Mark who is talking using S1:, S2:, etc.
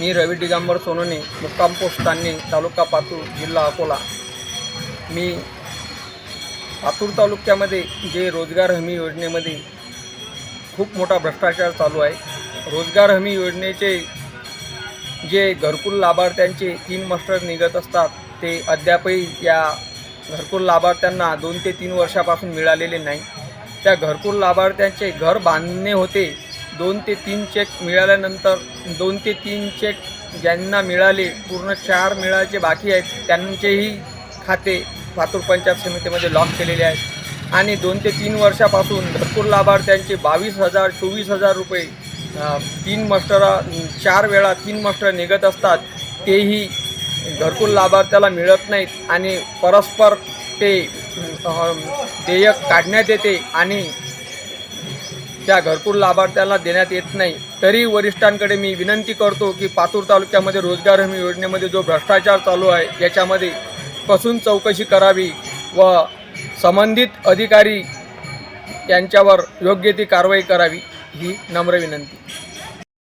S1: मी रवी दिगंबर सोनोने मुक्काम पोस्ट तालुका पातूर जिल्हा अकोला. मी पातूर तालुक्यामध्ये जे रोजगार हमी योजनेमध्ये खूप मोठा भ्रष्टाचार चालू आहे. रोजगार हमी योजनेचे जे घरकुल लाभार्थ्यांचे तीन मास्टर निघत असतात ते अद्यापही या घरकुल लाभार्थ्यांना दोन ते तीन वर्षापासून मिळालेले नाही. त्या घरकुल लाभार्थ्यांचे घर बांधणे होते दोन ते तीन चेक मिळाल्यानंतर दोन ते तीन चेक ज्यांना मिळाले पूर्ण चार मिळायचे बाकी आहेत त्यांचेही खाते फातूर पंचायत समितीमध्ये लॉक केलेले आहेत. आणि दोन ते तीन वर्षापासून भरपूर लाभार्थ्यांचे बावीस हजार चोवीस हजार रुपये तीन मास्टर चार वेळा तीन मास्टर निघत असतात तेही घरकुल लाभार्थ्याला मिळत नाहीत आणि परस्पर ते देयक काढण्यात येते आणि त्या घरकुल लाभार्थ्याला देण्यात येत नाही. तरी वरिष्ठांकडे मी विनंती करतो की पातूर तालुक्यामध्ये रोजगार हमी योजनेमध्ये जो भ्रष्टाचार चालू आहे याच्यामध्ये कसून चौकशी करावी व संबंधित अधिकारी यांच्यावर योग्य ती कारवाई करावी ही नम्र विनंती.